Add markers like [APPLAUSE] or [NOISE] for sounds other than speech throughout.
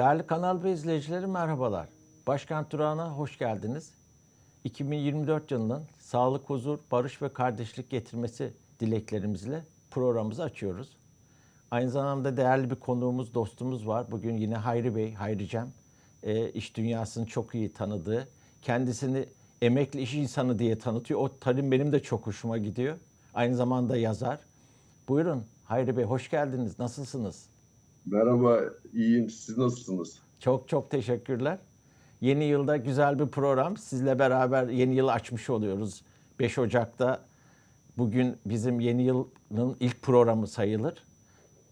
Değerli kanal ve izleyicileri merhabalar. Başkent Durağı'na hoş geldiniz. 2024 yılının sağlık, huzur, barış ve kardeşlik getirmesi dileklerimizle programımızı açıyoruz. Aynı zamanda değerli bir konuğumuz, dostumuz var. Bugün yine Hayri Bey, Hayri Cem. E, iş dünyasını çok iyi tanıdığı, kendisini emekli iş insanı diye tanıtıyor. O tarim benim de çok hoşuma gidiyor. Aynı zamanda yazar. Buyurun Hayri Bey, hoş geldiniz. Nasılsınız? Merhaba, iyiyim. Siz nasılsınız? Çok çok teşekkürler. Yeni yılda güzel bir program. Sizle beraber yeni yılı açmış oluyoruz. 5 Ocak'ta bugün bizim yeni yılın ilk programı sayılır.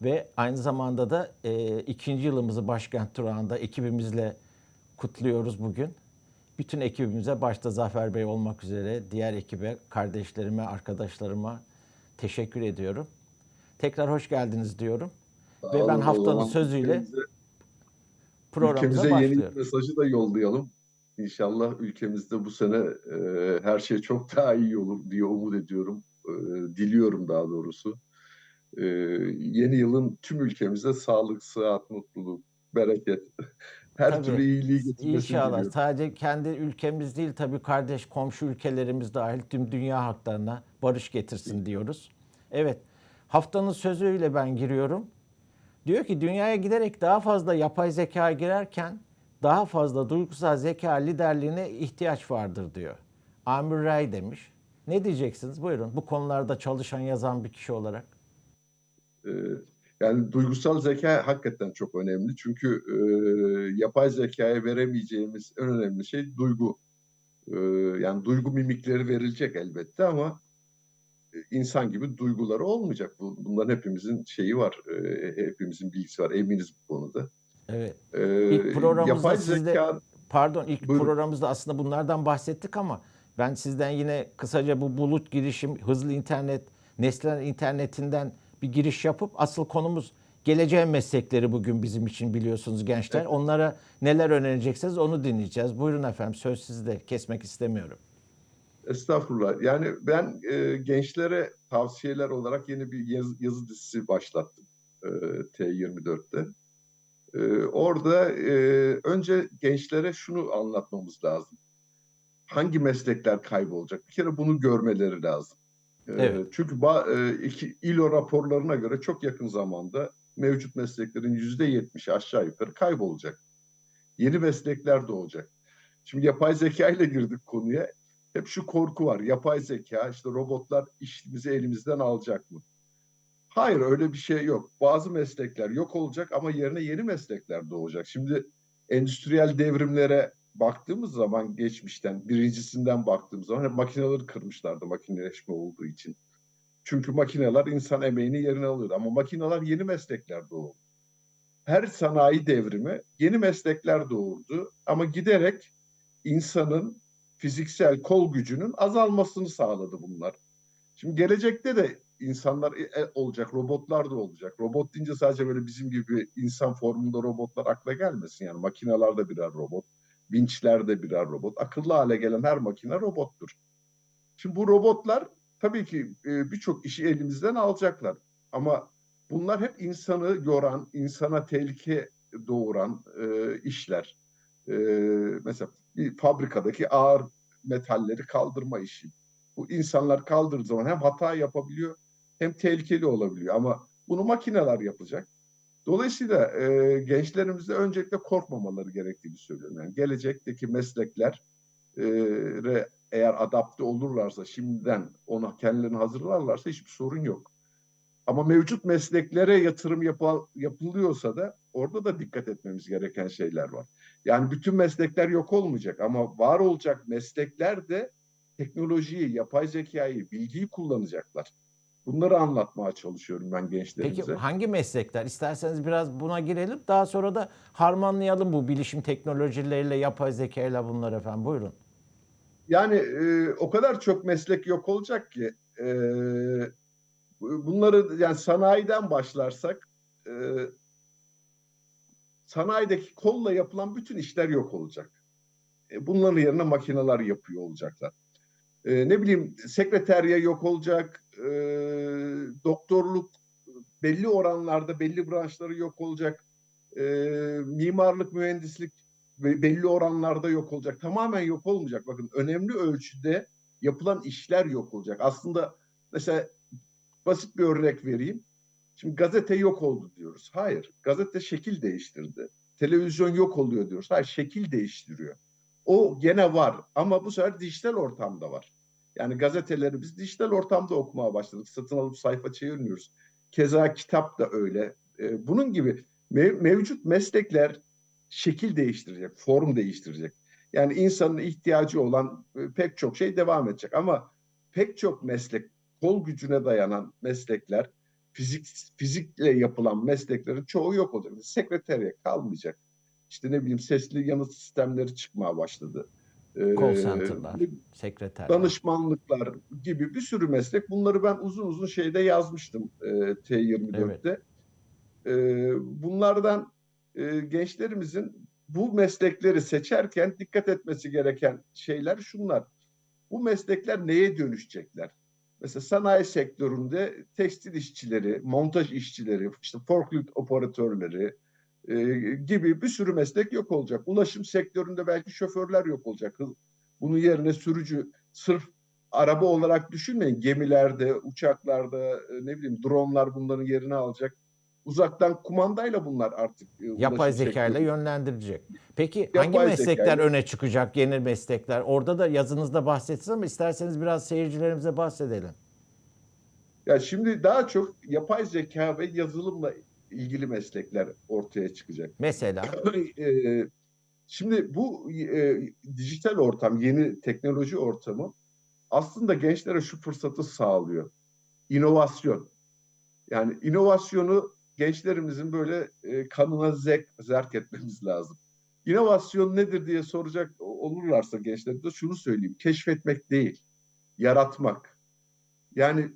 Ve aynı zamanda da e, ikinci yılımızı Başkent Durağı'nda ekibimizle kutluyoruz bugün. Bütün ekibimize başta Zafer Bey olmak üzere diğer ekibe, kardeşlerime, arkadaşlarıma teşekkür ediyorum. Tekrar hoş geldiniz diyorum. Ve ben haftanın sözüyle programımıza ülkemize yeni mesajı da yollayalım. İnşallah ülkemizde bu sene e, her şey çok [LAUGHS] daha iyi olur diye umut ediyorum. E, diliyorum daha doğrusu. E, yeni yılın tüm ülkemize sağlık, sıhhat, mutluluk, bereket, [LAUGHS] her Tabii. türlü iyiliği getirmesini İnşallah. diliyorum. Sadece kendi ülkemiz değil tabii kardeş komşu ülkelerimiz dahil tüm dünya halklarına barış getirsin diyoruz. Evet. Haftanın sözüyle ben giriyorum. Diyor ki dünyaya giderek daha fazla yapay zeka girerken daha fazla duygusal zeka liderliğine ihtiyaç vardır diyor. Amir Ray demiş. Ne diyeceksiniz? Buyurun. Bu konularda çalışan yazan bir kişi olarak. E, yani duygusal zeka hakikaten çok önemli. Çünkü e, yapay zekaya veremeyeceğimiz en önemli şey duygu. E, yani duygu mimikleri verilecek elbette ama insan gibi duyguları olmayacak. Bu, bunların hepimizin şeyi var. E, hepimizin bilgisi var. Eminiz bu konuda. Evet. E, İlk programımızda yapay sizde- zeka Pardon ilk Buyurun. programımızda aslında bunlardan bahsettik ama ben sizden yine kısaca bu bulut girişim, hızlı internet, nesneler internetinden bir giriş yapıp asıl konumuz geleceğin meslekleri bugün bizim için biliyorsunuz gençler. Evet. Onlara neler öğreneceksiniz onu dinleyeceğiz. Buyurun efendim söz sizde. Kesmek istemiyorum. Estağfurullah. Yani ben e, gençlere tavsiyeler olarak yeni bir yazı, yazı dizisi başlattım e, T24'te. E, orada e, önce gençlere şunu anlatmamız lazım. Hangi meslekler kaybolacak? Bir kere bunu görmeleri lazım. E, Evet. Çünkü ba, e, iki, İLO raporlarına göre çok yakın zamanda mevcut mesleklerin yüzde yetmişi aşağı yukarı kaybolacak. Yeni meslekler doğacak. Şimdi yapay zeka ile girdik konuya hep şu korku var. Yapay zeka, işte robotlar işimizi elimizden alacak mı? Hayır öyle bir şey yok. Bazı meslekler yok olacak ama yerine yeni meslekler doğacak. Şimdi endüstriyel devrimlere baktığımız zaman geçmişten, birincisinden baktığımız zaman hep makineleri kırmışlardı makineleşme olduğu için. Çünkü makineler insan emeğini yerine alıyordu ama makineler yeni meslekler doğurdu. Her sanayi devrimi yeni meslekler doğurdu ama giderek insanın fiziksel kol gücünün azalmasını sağladı bunlar. Şimdi gelecekte de insanlar e, olacak, robotlar da olacak. Robot deyince sadece böyle bizim gibi insan formunda robotlar akla gelmesin. Yani makineler de birer robot, vinçler de birer robot. Akıllı hale gelen her makine robottur. Şimdi bu robotlar tabii ki e, birçok işi elimizden alacaklar. Ama bunlar hep insanı yoran, insana tehlike doğuran e, işler. E, mesela bir fabrikadaki ağır metalleri kaldırma işi. Bu insanlar kaldırdığı zaman hem hata yapabiliyor hem tehlikeli olabiliyor ama bunu makineler yapacak. Dolayısıyla e, gençlerimize öncelikle korkmamaları gerektiğini söylüyorum. Yani gelecekteki meslekler e, eğer adapte olurlarsa şimdiden ona kendilerini hazırlarlarsa hiçbir sorun yok. Ama mevcut mesleklere yatırım yapı- yapılıyorsa da orada da dikkat etmemiz gereken şeyler var. Yani bütün meslekler yok olmayacak ama var olacak meslekler de teknolojiyi, yapay zekayı, bilgiyi kullanacaklar. Bunları anlatmaya çalışıyorum ben gençlerimize. Peki hangi meslekler? İsterseniz biraz buna girelim. Daha sonra da harmanlayalım bu bilişim teknolojileriyle, yapay zekayla bunları efendim. Buyurun. Yani e, o kadar çok meslek yok olacak ki e, bunları yani sanayiden başlarsak e, sanayideki kolla yapılan bütün işler yok olacak. E, bunların yerine makineler yapıyor olacaklar. E, ne bileyim sekreterya yok olacak, e, doktorluk belli oranlarda belli branşları yok olacak. e, mimarlık, mühendislik belli oranlarda yok olacak. Tamamen yok olmayacak. Bakın önemli ölçüde yapılan işler yok olacak. Aslında mesela basit bir örnek vereyim. Şimdi gazete yok oldu diyoruz. Hayır. Gazete şekil değiştirdi. Televizyon yok oluyor diyoruz. Hayır şekil değiştiriyor. O gene var ama bu sefer dijital ortamda var. Yani gazeteleri biz dijital ortamda okumaya başladık. Satın alıp sayfa çevirmiyoruz. Keza kitap da öyle. Ee, bunun gibi mev- mevcut meslekler şekil değiştirecek, form değiştirecek. Yani insanın ihtiyacı olan e, pek çok şey devam edecek. Ama pek çok meslek, kol gücüne dayanan meslekler, fizik fizikle yapılan mesleklerin çoğu yok olacak. Sekreterya kalmayacak. İşte ne bileyim sesli yanıt sistemleri çıkmaya başladı. Ee, Call center'lar, sekreter. danışmanlıklar gibi bir sürü meslek. Bunları ben uzun uzun şeyde yazmıştım e, T24'te. E, bunlardan e, gençlerimizin bu meslekleri seçerken dikkat etmesi gereken şeyler şunlar. Bu meslekler neye dönüşecekler? Mesela sanayi sektöründe tekstil işçileri, montaj işçileri, işte forklift operatörleri e, gibi bir sürü meslek yok olacak. Ulaşım sektöründe belki şoförler yok olacak. Bunun yerine sürücü sırf araba olarak düşünmeyin. Gemilerde, uçaklarda, e, ne bileyim dronlar bunların yerini alacak. Uzaktan kumandayla bunlar artık e, Yapay ulaşım zeka ile sektörü. yönlendirecek. Peki Yapay hangi meslekler zekayla- öne çıkacak, yeni meslekler? Orada da yazınızda bahsettiniz ama isterseniz biraz seyircilerimize bahsedelim. Ya şimdi daha çok yapay zeka ve yazılımla ilgili meslekler ortaya çıkacak. Mesela Eee, [CLEARS THROAT] Şimdi bu e, dijital ortam, yeni teknoloji ortamı aslında gençlere şu fırsatı sağlıyor. İnovasyon. Yani inovasyonu gençlerimizin böyle e, kanına zek, zerk etmemiz lazım. İnovasyon nedir diye soracak olurlarsa gençler de şunu söyleyeyim. Keşfetmek değil, yaratmak. Yani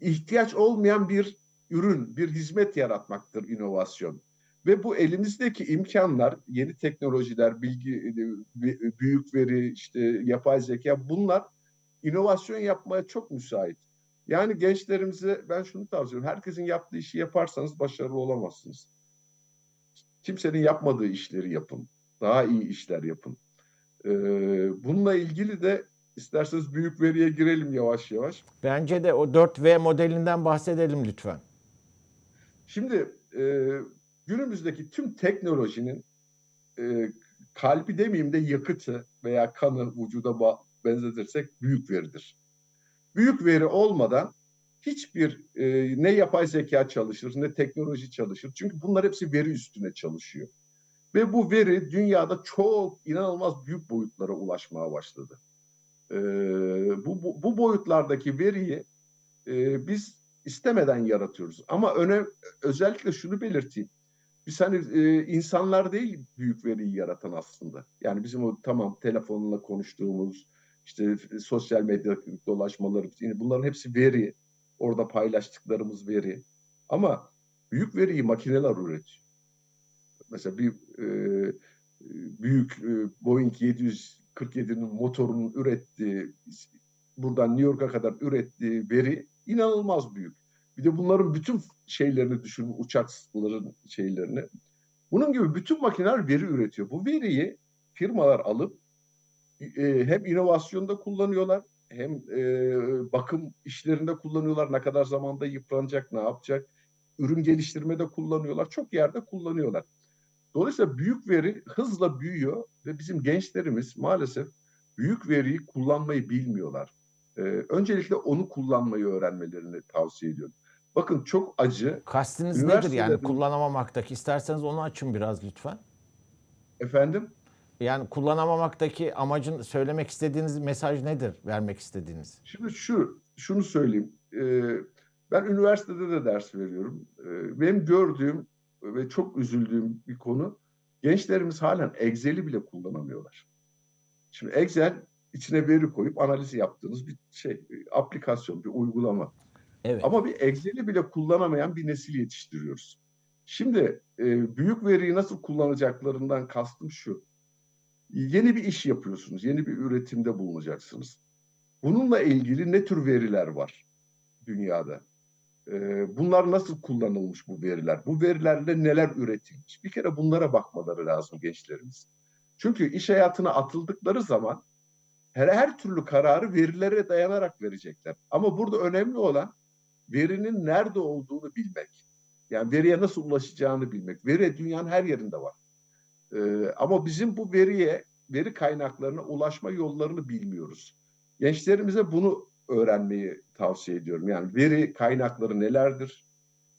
ihtiyaç olmayan bir ürün, bir hizmet yaratmaktır inovasyon. Ve bu elimizdeki imkanlar, yeni teknolojiler, bilgi, e, büyük veri, işte yapay zeka bunlar inovasyon yapmaya çok müsait. Yani gençlerimize ben şunu tavsiye ediyorum. Herkesin yaptığı işi yaparsanız başarılı olamazsınız. Kimsenin yapmadığı işleri yapın. Daha iyi işler yapın. Ee, bununla ilgili de isterseniz büyük veriye girelim yavaş yavaş. bence de o 4V modelinden bahsedelim lütfen. Şimdi e, günümüzdeki tüm teknolojinin e, kalbi demeyeyim de yakıtı veya kanı vücuda benzetirsek büyük veridir. Büyük veri olmadan hiçbir e, ne yapay zeka çalışır ne teknoloji çalışır. Çünkü bunlar hepsi veri üstüne çalışıyor. Ve bu veri dünyada çok inanılmaz büyük boyutlara ulaşmaya başladı. E, bu, bu, bu boyutlardaki veriyi e, biz istemeden yaratıyoruz. Ama öne özellikle şunu belirteyim. Biz hani e, insanlar değil büyük veriyi yaratan aslında. Yani bizim o tamam telefonla konuştuğumuz, işte sosyal medya dolaşmaları, yani bunların hepsi veri. Orada paylaştıklarımız veri. Ama büyük veriyi makineler üretiyor. Mesela bir e, büyük e, Boeing 747'nin motorunun ürettiği, buradan New York'a kadar ürettiği veri inanılmaz büyük. Bir de bunların bütün şeylerini düşünün, uçakların şeylerini. Bunun gibi bütün makineler veri üretiyor. Bu veriyi firmalar alıp e, hem inovasyonda kullanıyorlar, hem e, bakım işlerinde kullanıyorlar. Ne kadar zamanda yıpranacak, ne yapacak? Ürün geliştirmede kullanıyorlar. Çok yerde kullanıyorlar. Dolayısıyla büyük veri hızla büyüyor ve bizim gençlerimiz maalesef büyük veriyi kullanmayı bilmiyorlar. Ee, öncelikle onu kullanmayı öğrenmelerini tavsiye ediyorum. Bakın çok acı. Kastınız nedir yani kullanamamaktaki? İsterseniz onu açın biraz lütfen. Efendim? Yani kullanamamaktaki amacın söylemek istediğiniz mesaj nedir? Vermek istediğiniz. Şimdi şu, şunu söyleyeyim. Ee, ben üniversitede de ders veriyorum. Ee, benim gördüğüm ve çok üzüldüğüm bir konu gençlerimiz halen Excel'i bile kullanamıyorlar. Şimdi Excel içine veri koyup analiz yaptığınız bir şey, aplikasyon, bir uygulama. Evet. Ama bir Excel'i bile kullanamayan bir nesil yetiştiriyoruz. Şimdi e, büyük veriyi nasıl kullanacaklarından kastım şu. Yeni bir iş yapıyorsunuz, yeni bir üretimde bulunacaksınız. Bununla ilgili ne tür veriler var dünyada? Ee, bunlar nasıl kullanılmış bu veriler? Bu verilerle neler üretilmiş? Bir kere bunlara bakmaları lazım gençlerimiz. Çünkü iş hayatına atıldıkları zaman her, her türlü kararı verilere dayanarak verecekler. Ama burada önemli olan verinin nerede olduğunu bilmek. Yani veriye nasıl ulaşacağını bilmek. Veri dünyanın her yerinde var. Ee, ama bizim bu veriye, veri kaynaklarına ulaşma yollarını bilmiyoruz. Gençlerimize bunu öğrenmeyi tavsiye ediyorum. Yani veri kaynakları nelerdir?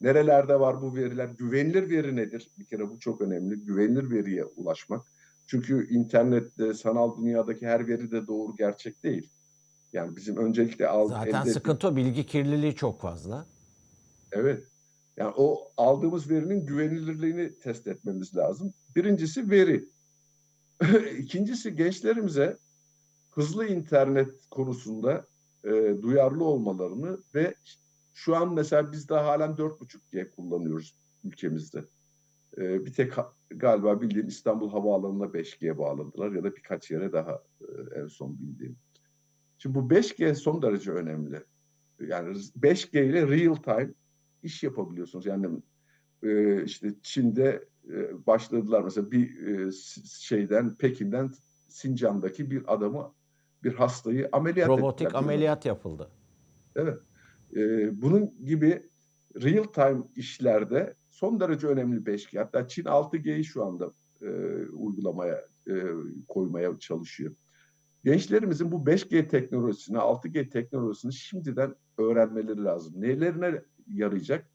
Nerelerde var bu veriler? Güvenilir veri nedir? Bir kere bu çok önemli. Güvenilir veriye ulaşmak. Çünkü internette, sanal dünyadaki her veri de doğru gerçek değil. Yani bizim öncelikle al, Zaten elde sıkıntı o. Bilgi kirliliği çok fazla. Evet. Yani o aldığımız verinin güvenilirliğini test etmemiz lazım. Birincisi veri. [LAUGHS] İkincisi gençlerimize hızlı internet konusunda e, duyarlı olmalarını ve şu an mesela biz daha halen 4.5G kullanıyoruz ülkemizde. E, bir tek galiba bildiğim İstanbul Havaalanı'na 5G bağladılar ya da birkaç yere daha e, en son bildiğim. Şimdi bu 5G son derece önemli. Yani 5G ile real time iş yapabiliyorsunuz. Yani e, işte Çin'de e, başladılar mesela bir e, şeyden Pekin'den Sincan'daki bir adamı bir hastayı ameliyat Robotik ettiler. ameliyat yapıldı. Evet. Ee, bunun gibi real time işlerde son derece önemli 5G. Hatta Çin 6G'yi şu anda e, uygulamaya e, koymaya çalışıyor. Gençlerimizin bu 5G teknolojisini, 6G teknolojisini şimdiden öğrenmeleri lazım. Nelerine yarayacak?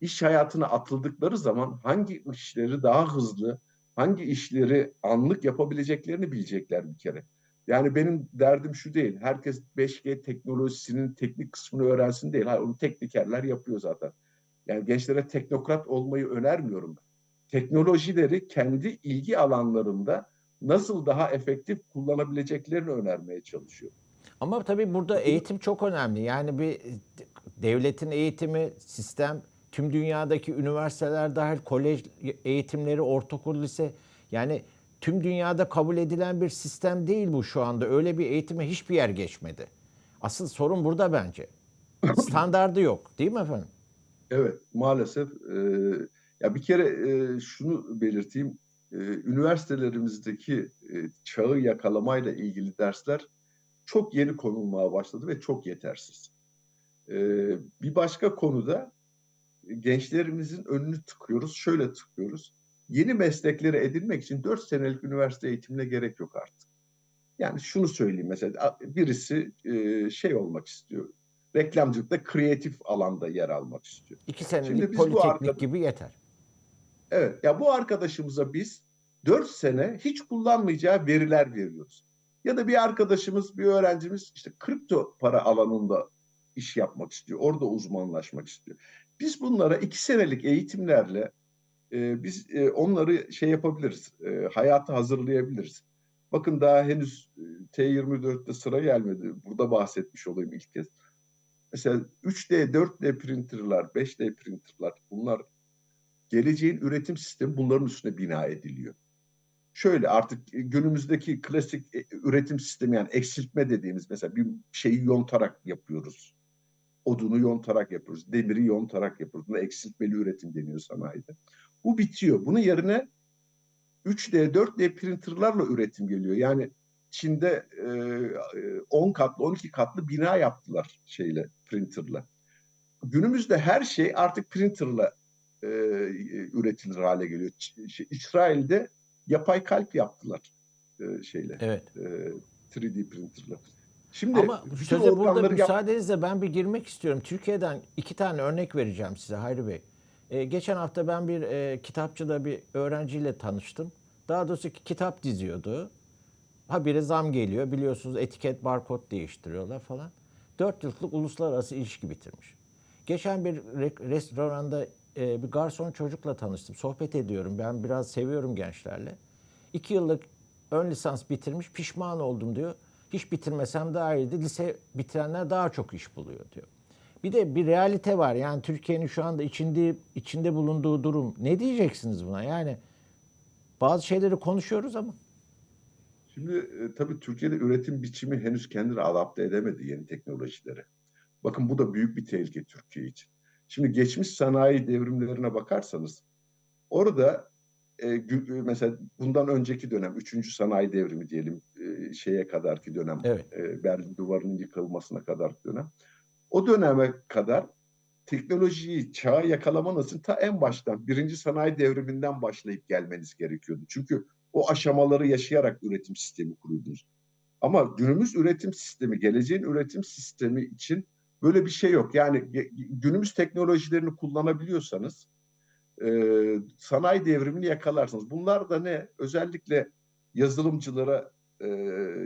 İş hayatına atıldıkları zaman hangi işleri daha hızlı, hangi işleri anlık yapabileceklerini bilecekler bir kere. Yani benim derdim şu değil. Herkes 5G teknolojisinin teknik kısmını öğrensin değil. Hayır, onu teknikerler yapıyor zaten. Yani gençlere teknokrat olmayı önermiyorum. Teknolojileri kendi ilgi alanlarında nasıl daha efektif kullanabileceklerini önermeye çalışıyor. Ama tabii burada eğitim çok önemli. Yani bir devletin eğitimi, sistem, tüm dünyadaki üniversiteler dahil kolej eğitimleri, ortaokul, lise yani tüm dünyada kabul edilen bir sistem değil bu şu anda. Öyle bir eğitime hiçbir yer geçmedi. Asıl sorun burada bence. [COUGHS] Standardı yok, değil mi efendim? Evet, maalesef. e, ya bir kere e, şunu belirteyim. E, üniversitelerimizdeki e, çağı yakalamayla ilgili dersler çok yeni konulmaya başladı ve çok yetersiz. E, bir başka konuda gençlerimizin önünü tıkıyoruz. Şöyle tıkıyoruz. Yeni meslekleri edinmek için 4 senelik üniversite eğitimine gerek yok artık. Yani şunu söyleyeyim mesela birisi e, şey olmak istiyor. Reklamcılıkta kreatif alanda yer almak istiyor. İki Şimdi senelik bu politeknik arkada- gibi yeter. Evet ya bu arkadaşımıza biz 4 sene hiç kullanmayacağı veriler veriyoruz. Ya da bir arkadaşımız, bir öğrencimiz işte kripto para alanında iş yapmak istiyor. Orada uzmanlaşmak istiyor. Biz bunlara 2 senelik eğitimlerle e, biz e, onları şey yapabiliriz. E, hayata hazırlayabiliriz. Bakın daha henüz e, T24'te sıra gelmedi. Burada bahsetmiş olayım ilk kez. Mesela 3D, 4D printerlar, 5D printerlar bunlar geleceğin üretim sistemi bunların üstüne bina ediliyor. Şöyle artık günümüzdeki klasik e, üretim sistemi yani eksiltme dediğimiz mesela bir şeyi yontarak yapıyoruz. Odunu yontarak yapıyoruz. Demiri yontarak yapıyoruz. Buna eksiltmeli üretim deniyor sanayide. Bu bitiyor. Bunun yerine 3D, 4D printerlarla üretim geliyor. Yani Çin'de e, 10 katlı, 12 katlı bina yaptılar şeyle, printerla. Günümüzde her şey artık printerla e, üretilir hale geliyor. Ç- şey, İsrail'de yapay kalp yaptılar e, şeyle, Evet. e, 3D printerla. Şimdi Ama söze burada yap- müsaadenizle ben bir girmek istiyorum. Türkiye'den iki tane örnek vereceğim size Hayri Bey. Ee, geçen hafta ben bir e, kitapçıda bir öğrenciyle tanıştım. Daha doğrusu ki kitap diziyordu. Habire zam geliyor. Biliyorsunuz etiket, barkod değiştiriyorlar falan. Dört yıllık uluslararası ilişki bitirmiş. Geçen bir re- restoranda e, bir garson çocukla tanıştım. Sohbet ediyorum. Ben biraz seviyorum gençlerle. İki yıllık ön lisans bitirmiş. Pişman oldum diyor. Hiç bitirmesem daha iyiydi. Lise bitirenler daha çok iş buluyor diyor. Bir de bir realite var. Yani Türkiye'nin şu anda içinde içinde bulunduğu durum. Ne diyeceksiniz buna? Yani bazı şeyleri konuşuyoruz ama Şimdi e, tabii Türkiye'de üretim biçimi henüz kendini adapte edemedi yeni teknolojilere. Bakın bu da büyük bir tehlike Türkiye için. Şimdi geçmiş sanayi devrimlerine bakarsanız orada e, gü- mesela bundan önceki dönem, üçüncü sanayi devrimi diyelim e, şeye kadarki dönem, Evet. e, Berlin Duvarı'nın yıkılmasına kadar dönem. O döneme kadar teknolojiyi, çağı yakalamanız için ta en baştan, birinci sanayi devriminden başlayıp gelmeniz gerekiyordu. Çünkü o aşamaları yaşayarak üretim sistemi kuruyordunuz. Ama günümüz üretim sistemi, geleceğin üretim sistemi için böyle bir şey yok. Yani günümüz teknolojilerini kullanabiliyorsanız e, sanayi devrimini yakalarsınız. Bunlar da ne? Özellikle yazılımcılara e,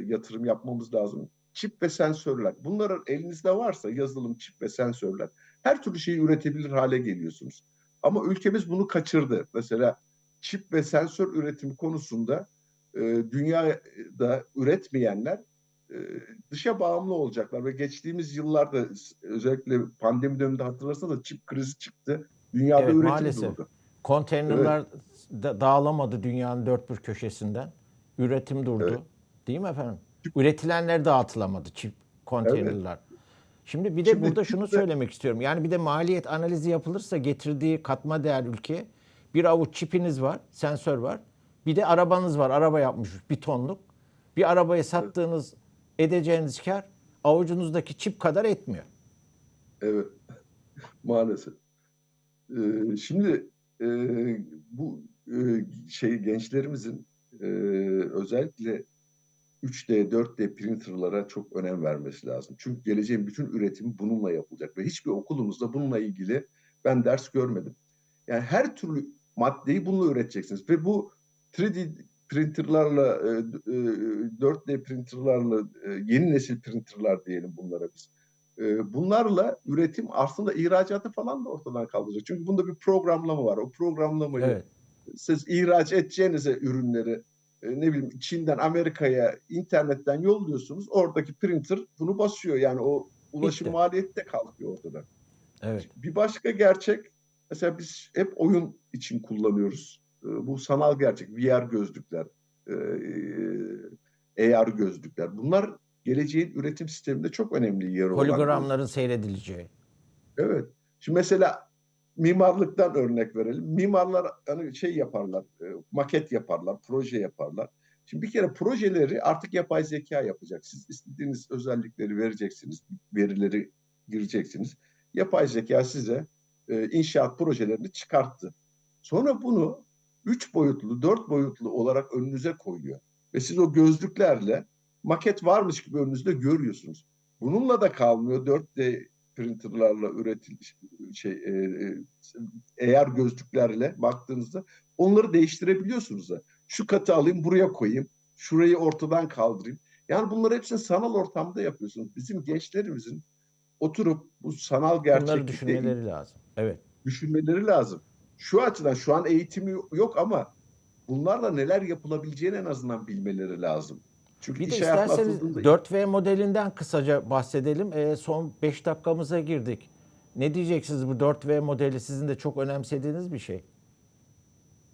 yatırım yapmamız lazım. Çip ve sensörler. Bunlar elinizde varsa yazılım, çip ve sensörler her türlü şeyi üretebilir hale geliyorsunuz. Ama ülkemiz bunu kaçırdı. Mesela çip ve sensör üretimi konusunda e, dünyada üretmeyenler dışa bağımlı olacaklar ve geçtiğimiz yıllarda özellikle pandemi döneminde hatırlarsanız da çip krizi çıktı. Dünyada Evet, üretim maalesef. durdu. Konteynerler da- dağılamadı dünyanın dört bir köşesinden. Üretim durdu. Evet. Değil mi efendim? Üretilenler dağıtılamadı çip konteynerler. Şimdi bir de Şimdi burada şunu çipte- söylemek istiyorum. Yani bir de maliyet analizi yapılırsa getirdiği katma değer ülkeye bir avuç çipiniz var, sensör var. Bir de arabanız var. Araba yapmış bir tonluk. Bir arabayı sattığınız edeceğiniz kar avucunuzdaki çip kadar etmiyor. Evet, [LAUGHS] maalesef. Ee, şimdi e, bu e, şey gençlerimizin e, özellikle 3D, 4D printerlara çok önem vermesi lazım. Çünkü geleceğin bütün üretimi bununla yapılacak ve hiçbir okulumuzda bununla ilgili ben ders görmedim. Yani her türlü maddeyi bununla üreteceksiniz ve bu 3D printerlarla, e, e, 4D printerlarla, e, yeni nesil printerlar diyelim bunlara biz. E, bunlarla üretim aslında ihracatı falan da ortadan kaldıracak. Çünkü bunda bir programlama var. O programlamayı Evet. siz ihraç edeceğinize ürünleri e, ne bileyim Çin'den Amerika'ya internetten yolluyorsunuz. Oradaki printer bunu basıyor. Yani o ulaşım Bitti. maliyeti de kalkıyor ortadan. Evet. Bir başka gerçek mesela biz hep oyun için kullanıyoruz. E, Bu sanal gerçek, VR gözlükler, e, AR gözlükler. Bunlar geleceğin üretim sisteminde çok önemli yeri olan. Hologramların seyredileceği. Evet. Şimdi mesela mimarlıktan örnek verelim. Mimarlar hani şey yaparlar, e, maket yaparlar, proje yaparlar. Şimdi bir kere projeleri artık yapay zeka yapacak. Siz istediğiniz özellikleri vereceksiniz, verileri gireceksiniz. Yapay zeka size e, inşaat projelerini çıkarttı. Sonra bunu üç boyutlu, dört boyutlu olarak önünüze koyuyor. Ve siz o gözlüklerle maket varmış gibi önünüzde görüyorsunuz. Bununla da kalmıyor. 4D printerlarla üretilmiş şey e, AR gözlüklerle baktığınızda onları değiştirebiliyorsunuz da. Şu katı alayım buraya koyayım. Şurayı ortadan kaldırayım. Yani bunları hepsini sanal ortamda yapıyorsunuz. Bizim gençlerimizin oturup bu sanal gerçeklikte düşünmeleri lazım. Evet. düşünmeleri lazım. Şu açıdan şu an eğitimi yok ama bunlarla neler yapılabileceğini en azından bilmeleri lazım. Çünkü Bir de isterseniz atıldığında 4V modelinden kısaca bahsedelim. Ee, son 5 dakikamıza girdik. Ne diyeceksiniz bu 4V modeli sizin de çok önemsediğiniz bir şey.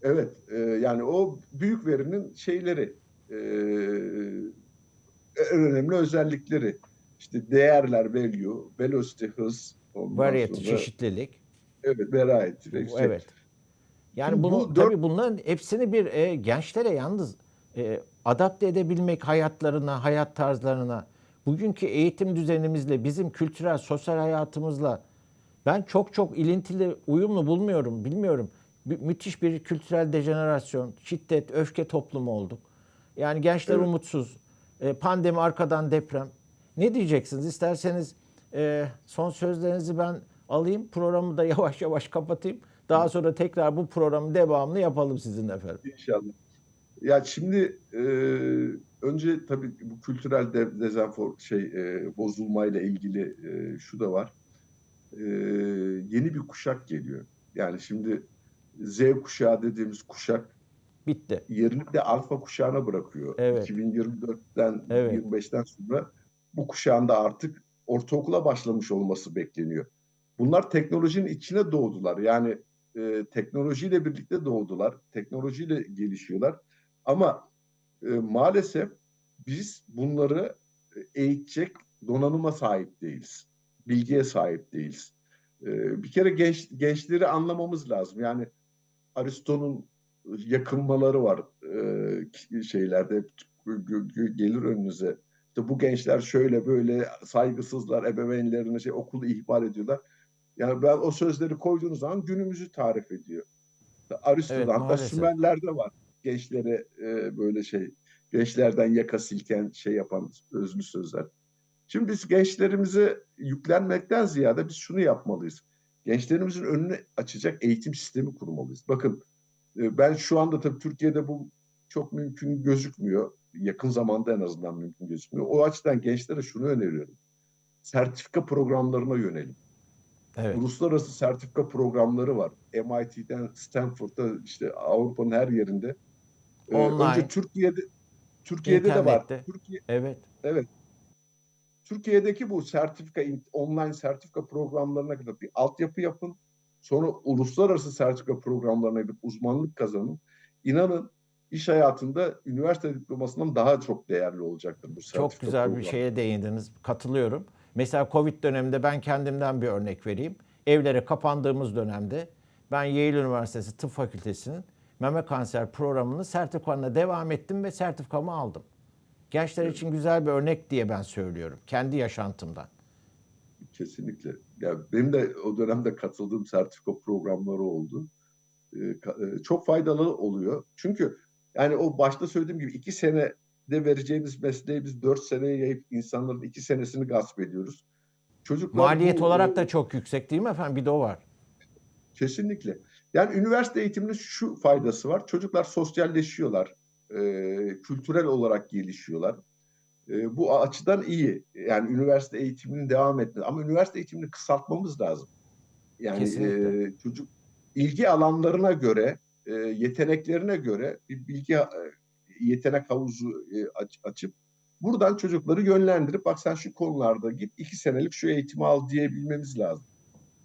Evet, e, yani o büyük verinin şeyleri, e, en önemli özellikleri. İşte değerler, value, velocity, hız. Variety, çeşitlilik. Evet, variety. Evet. Yani Şimdi bu bunu dört- tabii bunların hepsini bir e, gençlere yalnız e, adapte edebilmek hayatlarına, hayat tarzlarına, bugünkü eğitim düzenimizle, bizim kültürel, sosyal hayatımızla ben çok çok ilintili, uyumlu bulmuyorum, bilmiyorum. Mü- müthiş bir kültürel dejenerasyon, şiddet, öfke toplumu olduk. Yani gençler Evet. umutsuz, e, pandemi arkadan deprem. Ne diyeceksiniz? İsterseniz e, son sözlerinizi ben alayım, programı da [LAUGHS] yavaş yavaş kapatayım. Daha sonra tekrar bu programın devamını yapalım sizinle efendim. İnşallah. Ya şimdi e, önce tabii bu kültürel de, dezenfor şey e, bozulmayla ilgili e, şu da var. E, yeni bir kuşak geliyor. Yani şimdi Z kuşağı dediğimiz kuşak Bitti. yerini de alfa kuşağına bırakıyor. Evet. 2024'ten Evet. 25'ten sonra bu kuşağın da artık ortaokula başlamış olması bekleniyor. Bunlar teknolojinin içine doğdular. Yani e, teknolojiyle birlikte doğdular. Teknolojiyle gelişiyorlar. Ama e, maalesef biz bunları eğitecek donanıma sahip değiliz. Bilgiye sahip değiliz. Ee, bir kere genç gençleri anlamamız lazım. Yani Aristo'nun yakınmaları var e, şeylerde gelir önünüze. İşte bu gençler şöyle böyle saygısızlar, ebeveynlerine şey okulu ihmal ediyorlar. Yani ben o sözleri koyduğunuz zaman günümüzü tarif ediyor. Aristo'da Evet, hatta maalesef. Sümerler'de var gençlere e, böyle şey gençlerden yaka silken şey yapan özlü sözler. Şimdi biz gençlerimize yüklenmekten ziyade biz şunu yapmalıyız. Gençlerimizin önünü açacak eğitim sistemi kurmalıyız. Bakın e, ben şu anda tabii Türkiye'de bu çok mümkün gözükmüyor. Yakın zamanda en azından mümkün gözükmüyor. O açıdan gençlere şunu öneriyorum. Sertifika programlarına yönelin. Evet. Uluslararası sertifika programları var. MIT'den Stanford'da işte Avrupa'nın her yerinde. Ee, Online. önce Türkiye'de Türkiye'de de var. İnternette. Türkiye Evet. Türkiye'deki bu sertifika online sertifika programlarına kadar bir altyapı yapın. Sonra uluslararası sertifika programlarına gidip uzmanlık kazanın. İnanın iş hayatında üniversite diplomasından daha çok değerli olacaktır bu sertifika Çok güzel bir programı. şeye değindiniz. Katılıyorum. Mesela Covid döneminde ben kendimden bir örnek vereyim. Evlere kapandığımız dönemde ben Yale Üniversitesi Tıp Fakültesi'nin meme kanser programını sertifikamla devam ettim ve sertifikamı aldım. Gençler için güzel bir örnek diye ben söylüyorum. Kendi yaşantımdan. Kesinlikle. Ya benim de o dönemde katıldığım sertifika programları oldu. Ee, e, çok faydalı oluyor. Çünkü yani o başta söylediğim gibi iki senede vereceğimiz mesleği biz dört seneye yayıp insanların iki senesini gasp ediyoruz. Çocuklar Maliyet bu, olarak e, da çok yüksek değil mi efendim? Bir de o var. Kesinlikle. Yani üniversite eğitiminin şu faydası var. Çocuklar sosyalleşiyorlar. e, kültürel olarak gelişiyorlar. E, bu açıdan iyi. Yani üniversite eğitiminin devam etmesi. Ama üniversite eğitimini kısaltmamız lazım. Yani Kesinlikle. e, çocuk ilgi alanlarına göre, e, yeteneklerine göre bir bilgi e, yetenek havuzu e, aç- açıp buradan çocukları yönlendirip bak sen şu konularda git iki senelik şu eğitimi al diyebilmemiz lazım.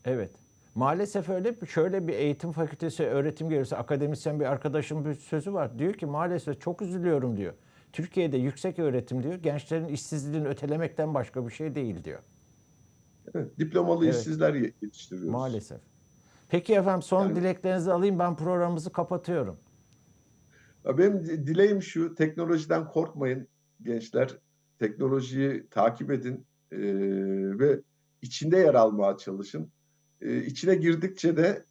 Evet. Maalesef öyle şöyle bir eğitim fakültesi öğretim görevlisi akademisyen bir arkadaşım bir sözü var. Diyor ki maalesef çok üzülüyorum diyor. Türkiye'de yüksek öğretim diyor gençlerin işsizliğini ötelemekten başka bir şey değil diyor. Evet, diplomalı Evet. işsizler ye- yetiştiriyoruz. Maalesef. Peki efendim son Yani- dileklerinizi alayım ben programımızı kapatıyorum. Ya Benim di- dileğim şu, teknolojiden korkmayın gençler. Teknolojiyi takip edin eee, ve içinde yer almaya çalışın. Eee içine girdikçe de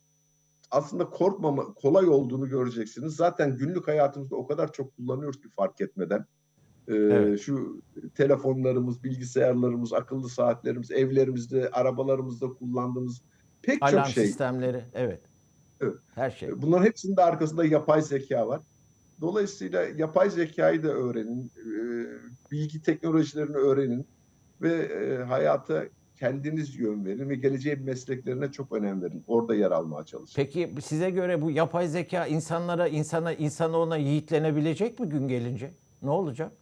aslında korkmama, kolay olduğunu göreceksiniz. Zaten günlük hayatımızda o kadar çok kullanıyoruz ki fark etmeden. Eee, Evet. Şu telefonlarımız, bilgisayarlarımız, akıllı saatlerimiz, evlerimizde, arabalarımızda kullandığımız pek Alarm çok şey. sistemleri evet. Evet. Her şey. Bunların hepsinin de arkasında yapay zeka var. Dolayısıyla yapay zekayı da öğrenin, e, bilgi teknolojilerini öğrenin ve e, hayata kendiniz yön verin ve geleceğin mesleklerine çok önem verin. Orada yer almaya çalışın. Peki size göre bu yapay zeka insanlara, insana, insanoğluna yiğitlenebilecek mi gün gelince? Ne olacak?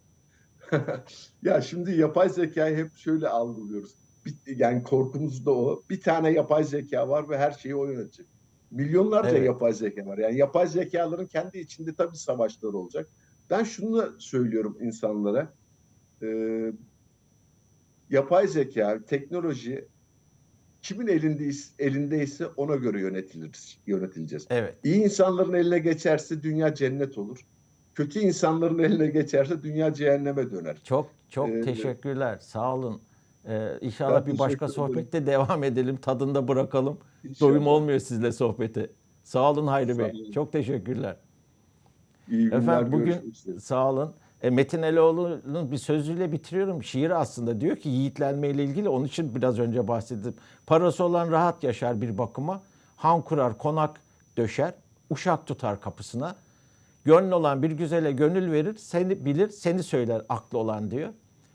[LAUGHS] ya şimdi yapay zekayı hep şöyle algılıyoruz. Bir- yani korkumuz da o. Bir tane yapay zeka var ve her şeyi o yönetecek. Milyonlarca Evet. yapay zeka var. Yani yapay zekaların kendi içinde tabii savaşları olacak. Ben şunu da söylüyorum insanlara. Ee, yapay zeka, teknoloji kimin elindeyse, elindeyse ona göre yönetilir, yönetileceğiz. Evet. İyi insanların eline geçerse dünya cennet olur. Kötü insanların eline geçerse dünya cehenneme döner. Çok çok Ee, teşekkürler. Sağ olun. Ee, inşallah Ben bir başka teşekkür ederim. sohbette devam edelim. Tadında bırakalım. İnşallah. Doyum olmuyor sizle sohbeti. Sağ olun Hayri Bey. olun. Çok teşekkürler. İyi günler, Efendim bugün sağ olun. E, Metin Eloğlu'nun bir sözüyle bitiriyorum. Şiir aslında diyor ki yiğitlenme ile ilgili onun için biraz önce bahsettim. Parası olan rahat yaşar bir bakıma. Han kurar konak döşer. Uşak tutar kapısına. Gönlü olan bir güzele gönül verir. Seni bilir seni söyler aklı olan diyor.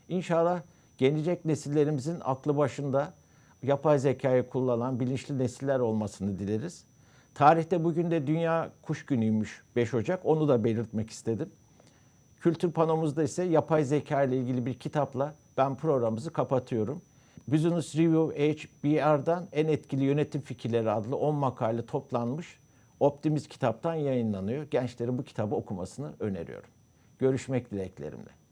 İnşallah gelecek nesillerimizin aklı başında yapay zekayı kullanan bilinçli nesiller olmasını dileriz. Tarihte bugün de Dünya Kuş Günü'ymüş 5 Ocak. Onu da belirtmek istedim. Kültür panomuzda ise yapay zeka ile ilgili bir kitapla ben programımızı kapatıyorum. Business Review HBR'dan en etkili yönetim fikirleri adlı 10 makale toplanmış Optimist kitaptan yayınlanıyor. Gençlerin bu kitabı okumasını öneriyorum. Görüşmek dileklerimle.